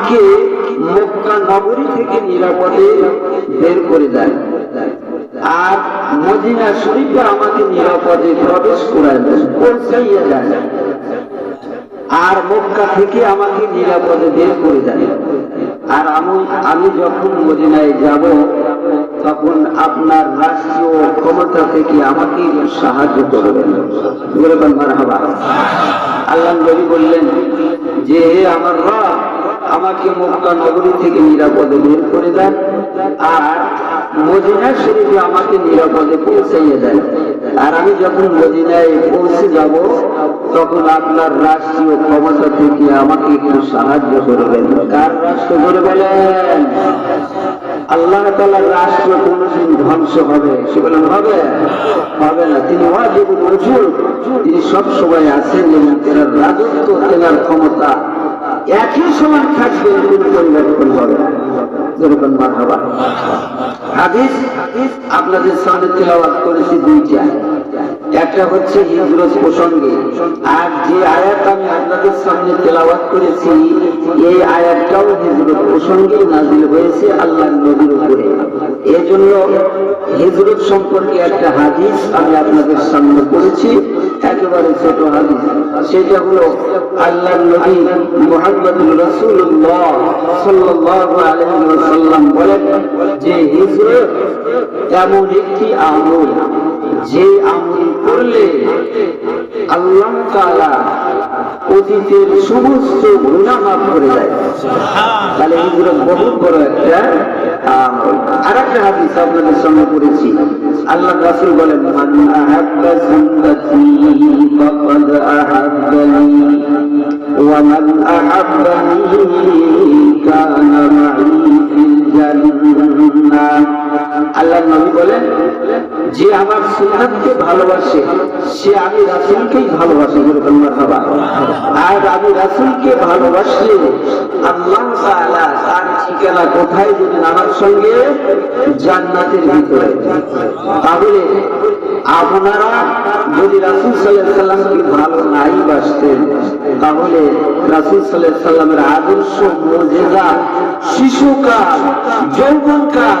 আমাকে মক্কা নগরী থেকে নিরাপদে বের করে দেয়। আর মদিনা শরীফে আমাকে নিরাপদে প্রবেশ করায় দেয়, পৌঁছাইয়া যায় আর মক্কা থেকে আমাকে নিরাপদে বের করে দেয়। আর আমি আমি যখন মদিনায় যাব, তখন আপনার রাষ্ট্রীয় ক্ষমতা থেকে আমাকে সাহায্য করবেন। আল্লাহ নবী বললেন যে আমার রব আমাকে মক্কা নগরী থেকে নিরাপদে বের করে দেন আর মদিনা শরীফে আমাকে নিরাপদে পৌঁছাইয়ে দেন। আর আমি যখন মদিনায় পৌঁছে যাব, তখন আপনার রাষ্ট্রীয় ক্ষমতা থেকে আমাকে একটু সাহায্য করবেন। কার রাষ্ট্র করে বলেন? আল্লাহ তালার রাষ্ট্র কোনদিন ধ্বংস হবে। সে বলেন, হবে? হবে না। তিনি ওয়াজিবুল তিনি সব সময় আছেন এবং তেনার রাজত্ব, তেনার ক্ষমতা একই সময় থাকবে কোন পরিবর্তন হবে। যেরকম মারহাবা। হাদিস আপনাদের সামনে তেলাওয়াত করেছি দুইটা। একটা হচ্ছে হিজরত প্রসঙ্গে। আর যে আয়াত আমি আপনাদের সামনে তেলাওয়াত করেছি, এই আয়াতটাও হিজরত প্রসঙ্গে নাজিল হয়েছে আল্লাহ নবীর উপরে। এই জন্য হিজরত সম্পর্কে একটা হাদিস আমি আপনাদের সামনে করেছি একেবারে ছোট হাদিস। সেটা হলো আল্লাহ নবী মোহাম্মদুর রসুল্লাহ সাল্লাল্লাহু আলাইহি ওয়াসাল্লাম বলেন যে হিজরত এমন একটি আমল, যে আমল করলে আল্লাহ তাআলা অতীতের সমস্ত গুনাহ মাফ করে দেয়। তাহলে হিজরত বহুত বড় একটা আর একটা হাদিস আপনাদের সামনে পড়েছি। আল্লাহ রাসূল বলেন মান আহাব্বা সুন্নতি ফাকাদ আহাব্বানি ওয়া মান আহাব্বানি কানা মাই ফিল জান্নাহ। আল্লাহ নবী বলেন, যে আমার সুন্নাতকে ভালোবাসে, সে আমি রাসূলকেই ভালোবাসে। আর আমি রাসূলকে ভালোবাসলে আল্লাহ তার ঠিকানা কোথায় যদি আমার সঙ্গে জান্নাতের ভিতরে। তাহলে আপনারা যদি রাসূল আলাইহি সাল্লামকে ভালো নাই বাসতেন, তাহলে রাসূল আলাইহি সাল্লামের আদর্শ মুজিজা শিশুকাল, যৌবনকাল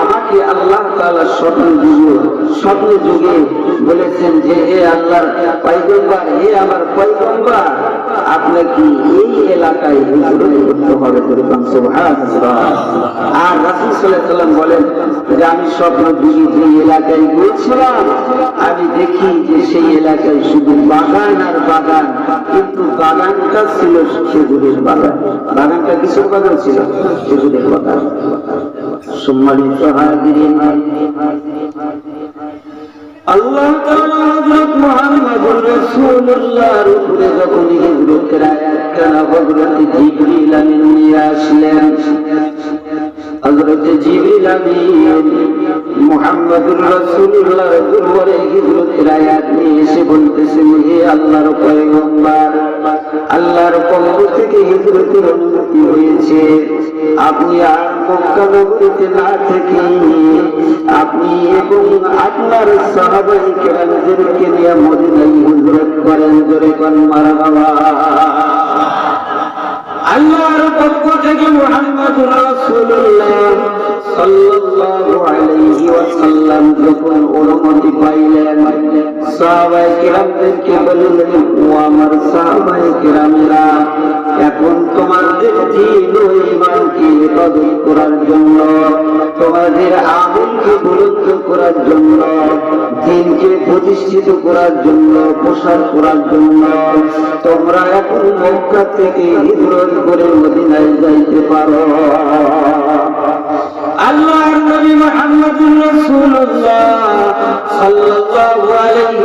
আমাকে আল্লাহ স্বপ্ন যুগে স্বপ্ন যুগে বলেছেন যে, হে হে আমার আপনাকে এই আমি স্বপ্ন যুগে যে এলাকায় গিয়েছিলাম, আমি দেখি যে সেই এলাকায় শুধু বাগান আর বাগান, কিন্তু বাগানটা ছিল খেজুরের বাগান। বাগানটা কিসের বাগান ছিল? খেজুরের বাগান সম্মানিত হাজিরিন আল্লাহ তাআলা হযরত মুহাম্মদুর রাসূলুল্লাহর উপরে যখন হিজরতের আয়াতটা হযরত জিবরিল আমিন নিয়ে আসলেন, হযরত জিবরিল আমিন মুহাম্মদুর রাসূলুল্লাহর উপরে হিজরতের আয়াত নিয়ে এসে বলতেছেন, হে আল্লাহর পয়গম্বর আল্লাহর পক্ষ থেকে হিজরতের অনুমতি হয়েছে। আপনি আর মক্কা নগরীতে না থেকে আপনি এবং আপনার সাহাবাই কেরামদেরকে নিয়ে মদিনায় হিজরত করেন, জোরে কোন মারহাবা আল্লাহর পক্ষ থেকে মুহাম্মদ রাসূলুল্লাহ সাল্লাল্লাহু আলাইহি ওয়াসাল্লাম যখন অনুমতি পাইলেন সাহাবায়ে কেরামদেরকে বললেন, ও আমার এখন তোমাদের করার জন্য, তোমাদের আমলকে বুলন্দ করার জন্য, দিনকে প্রতিষ্ঠিত করার জন্য, প্রসার করার জন্য, তোমরা এখন মক্কা থেকে হিজরত করে মদিনায় যাইতে পারো। আল্লাহর নবী মুহাম্মদুর রাসূলুল্লাহ সাল্লাল্লাহু আলাইহি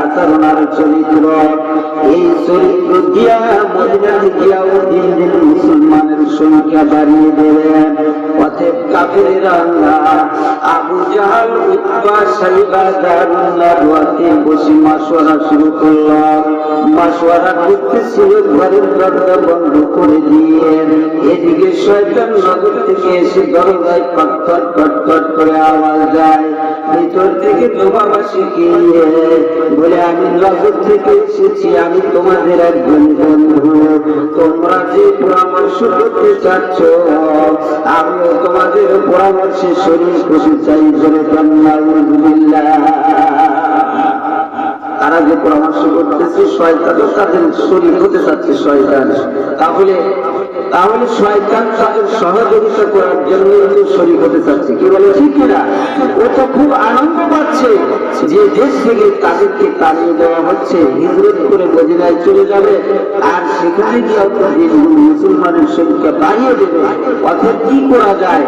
আচরণ আর চরিত্র। এই চরিত্র দিয়া মদিনাতে গিয়াও দিন দিন মুসলমানের সংখ্যা বাড়িয়ে দেবেন অতএব কাফেরেরা আবু জাহাল দোয়াতে বসে মাসওয়ারা শুরু করলাম মাসওয়ারা করতেছিল ঘরের দরজা বন্ধ করে দিয়ে। এদিকে শয়তান নগর থেকে এসে দরজায় কটকট কটকট করে আওয়াজ যায় ভিতর থেকে দোবাবাসী গিয়ে বলে আমি নজর থেকে এসেছি, আমি তোমাদের একজন বন্ধু। তোমরা যে পরামর্শ করতে চাচ্ছ, আমিও তোমাদের পরামর্শে শরীর খুশি চাই বলে তারা যে পরামর্শ করতেছে শয়তানও তাদের শরীর হতে চাচ্ছে শয়তান। তাহলে তাহলে শয়তান তাদের সহযোগিতা করার জন্য তো শরীর হতে চাচ্ছে। কি বলে ঠিক কিনা? ও তো খুব আনন্দ পাচ্ছে যে দেশ থেকে তাদেরকে তাড়িয়ে দেওয়া হচ্ছে, হিজরত করে মদিনায় চলে যাবে, আর সেখানে গিয়ে মুসলমানের সংখ্যা বাড়িয়ে দেবে। অর্থাৎ কি করা যায়?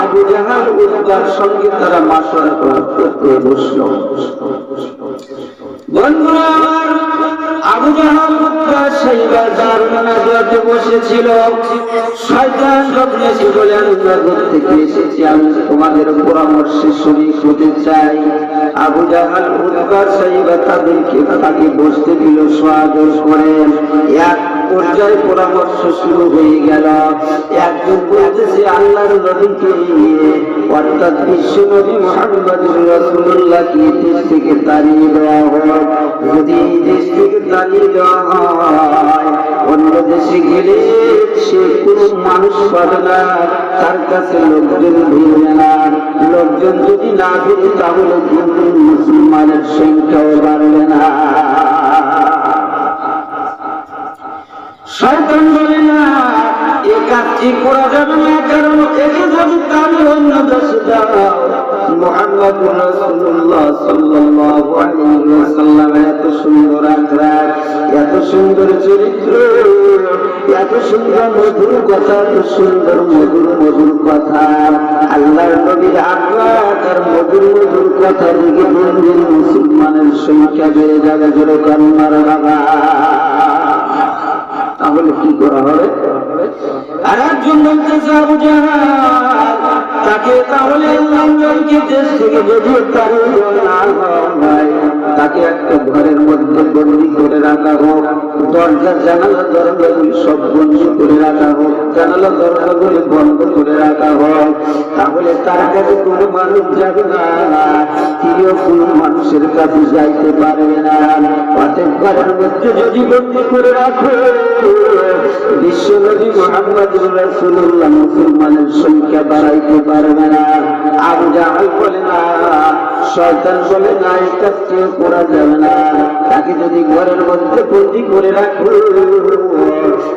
আবু জাহাল উদ্গার সঙ্গে তারা মাসরা করতে বসল। এসেছি, আমি তোমাদের পরামর্শে শরীর হতে চাই। আবু জাহাল মুক্তা সেইবা তাদেরকে তাকে বসতে দিল সাদর করে। এক পর্যায়ে পরামর্শ শুরু হয়ে গেল। একজন বলতেছে, আল্লাহর নবীকে অর্থাৎ বিশ্ব নবী মোহাম্মদ রসুল্লাহকে দেশ থেকে তাড়িয়ে দেওয়া যদি দেশ থেকে তাড়িয়ে দেওয়া হয়, অন্য দেশে গেলে সে কোনো মানুষ পাবে না, তার কাছে লোকজন না লোকজন যদি না ভিড়ে, তাহলে দিন মুসলমানের সংখ্যাও বাড়বে না। শয়তান বলে না এ কাজটি করা যাবে না, কারণ একে যদি তাহলে অন্য দেশে মোহাম্মদ রাসূলুল্লাহ সাল্লাল্লাহু আলাইহি ওয়াসাল্লাম, এত সুন্দর আখলাক এত সুন্দর চরিত্র, এত সুন্দর মধুর কথা, এত সুন্দর মধুর মধুর কথা। আল্লাহর নবীর আখলাক আর মধুর মধুর কথা দিকে দিন দিন মুসলমানের সংখ্যা বেড়ে যাবে, জোরে কান্নার বাবা কি করা হবে। আর একজন বলতে চাবো তাকে তাহলে দেশ থেকে যদি তার তাকে একটা ঘরের মধ্যে বন্দি করে রাখা হোক দরজা জানালা, দরজাগুলি সব বন্দি করে রাখা হোক, জানালা, দরজাগুলি বন্ধ করে রাখা হোক, তাহলে তার কাছে কোনো মানুষ যাবে না। তিনিও কোনো মানুষের কাছে যাইতে পারবে না। অতএব ঘরের মধ্যে যদি বন্দি করে রাখো, বিশ্ব নবী মোহাম্মদ রাসূলুল্লাহ মুসলমানের সংখ্যা বাড়াইতে পারবে না। আবু জাহাল বলে না, শয়তান বলে না, এটা কাজটি করা যাবে না। তাকে যদি ঘরের মধ্যে বন্দি করে রাখো,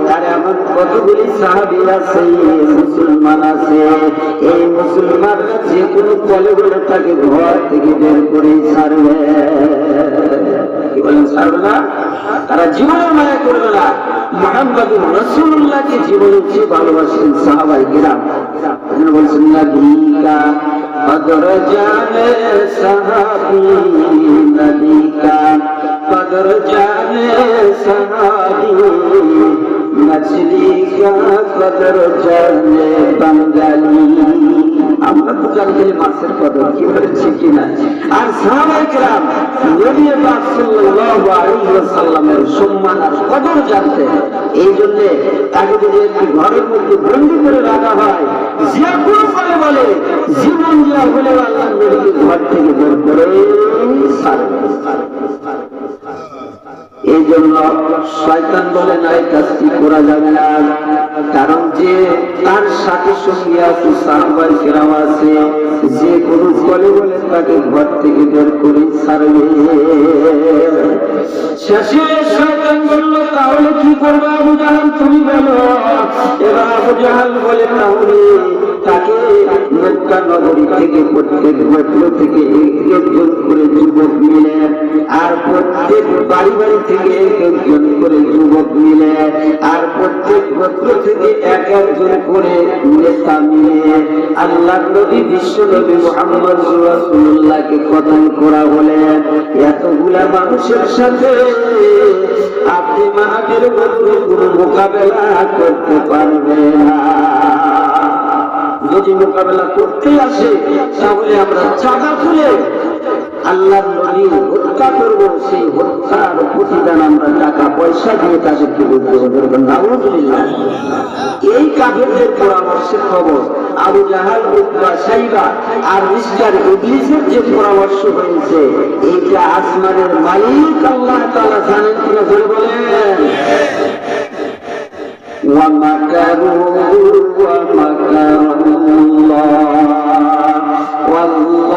তার এমন কতগুলি সাহাবি আছে, মুসলমান আছে। এই মুসলমান যে কোনো কলে বলে তাকে ঘর থেকে বের করে ছাড়বে। কি বলেন, ছাড়বে না? তারা জীবনে মায়া করবে না। মোহাম্মদুর রসুল্লাহকে জীবনের চেয়ে ভালোবাসেন সাহাবাই গিরাম বলছেন কদর জানে সাহাবি নদীকা কদর জানে সাহাবি মছলি কা কদর জানে বাঙালি আমরা দিয়ে মাছের এই জন্য তাকে একটি ঘরের বন্দি করে রাখা হয়, যে বলে, জীবন যা হলেও আল্লাহ ঘর থেকে বের করে এই জন্য শয়তান বলে, না, এই কাজটি করা যাবে না। কারণ যে তার সাথে সঙ্গে আছে সাহবাই কেরাম আছে, যে কোনো বলে বলে তাকে ঘর থেকে বের করে ছাড়বে। শেষে শয়তান বলল, তাহলে কি করবে, আবু জাহাল? তুমি বলো। এবার আবু জাহাল বলে, তাহলে তাকে মক্কা নগরী থেকে, প্রত্যেক গোত্র থেকে একজন করে যুবক মিলে, আর প্রত্যেক বাড়ি বাড়ি থেকে একজন করে যুবক মিলে, আর প্রত্যেক গোত্র থেকে এক একজন করে নেতা মিলে। আল্লাহ নবী, বিশ্ব নবী মোহাম্মদ রাসূলুল্লাহকে কতল করা হলে, এতগুলা মানুষের সাথে আপনি মাহাবীর গোত্র কোনো মোকাবেলা করতে পারবে না। যদি মোকাবেলা করতে আসে তাহলে আমরা চাঁদা তুলে আল্লাহ নবী হত্যা করবো সেই হত্যার প্রতিদান আমরা টাকা পয়সা দিয়ে তাদেরকে বলতে হবে নাউজুবিল্লাহ। এই কাফেরদের পরামর্শের খবর আবু জাহাল উতবা সাইবা আর মিস্টার ইবলিসের যে পরামর্শ হয়েছে এইটা আসমানের মালিক আল্লাহ তাআলা জানেন কিনা বলে বলেন ومكروا ومكر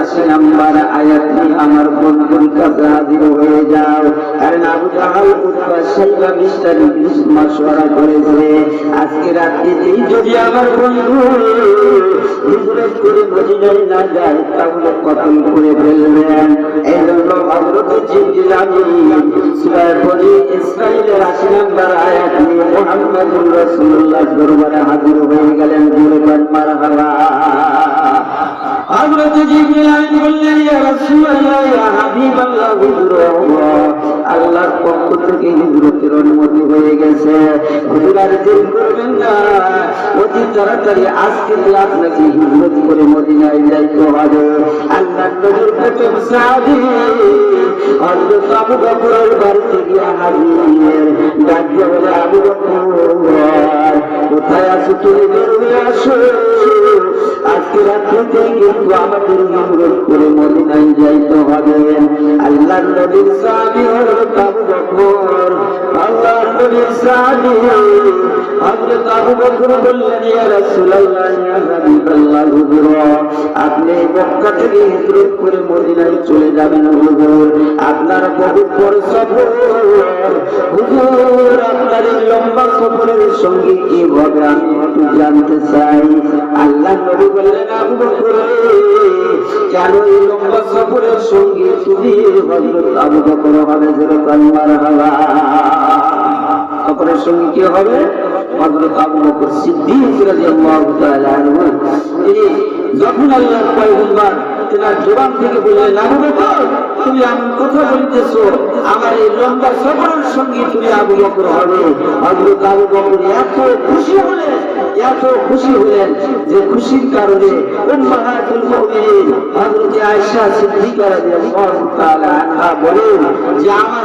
80 নাম্বার আয়াত আমার বন্ধুর কাছে হাজির হয়ে যাও। কারণ Abu Jahal Utba Shaiba mister Iblis করেছে আজকে রাত্রিতেই যদি আমার বন্ধু হিজরত করে মদিনায় না যায়, তাহলে কতল করে ফেলবেন? এই জন্য হযরত জিবরিল আমিন সূরা বনি ইসরাইলের 80 নাম্বার আয়াত নিয়ে মুহাম্মদুর রাসূলুল্লাহ দরবারে হাজির হয়ে গেলেন, জোরে বল মারহাবা। হযরত জিবরিল আমিন বললেন, ইয়া রাসূলুল্লাহ, ইয়া হাবিবাল্লাহ, হুজুর আল্লাহর পক্ষ থেকে হিজরতের অনুমতি হয়ে গেছে। অতি তাড়াতাড়ি আজকে আপনাকে হিজরত করে মদিনায় যাইতে হবে। আল্লাহ বাড়িতে গিয়ে হাজির বলে, আবু বকর কোথায় আছো তুমি? আসো। আজকে আমাদের অনুরোধ করে হবে। আল্লাহ নবীর বকর। আল্লাহ নবীর বললেন, ইয়া রাসূলুল্লাহ, ইয়া হুজুর, আপনি মক্কা থেকে হিজরত করে মদিনায় চলে যাবেন, হুজুর। আপনার বহু সফর। হুজুর, আপনার লম্বা সফরের সঙ্গে কি হবে আমি একটু জানতে চাই আল্লাহ নবী বললেন আবু বকর কেন এই লম্বা সফরের সঙ্গে তুমি হযরত আবু বকর হবে যেরকম মারহাবা সফরের সঙ্গে কি হবে হযরত আবু বকর সিদ্দিক রাদিয়াল্লাহু তাআলা আনহু তিনি যখন আল্লাহর পয়গম্বর তেনার জবান থেকে বললেন, আবু বকর তুমি আমি কথা বলতেছ, আমার এই লম্বা সফরের সঙ্গে তুমি আবু বকর হবে। হযরত আবু বকর এত খুশি হলেন, এত খুশি হলেন যে খুশির কারণে উম্মাহাতুল মুমিনিন হযরত আয়েশা সিদ্দিকা রাদিয়াল্লাহু তাআলা আনহা বলেন যে, আমার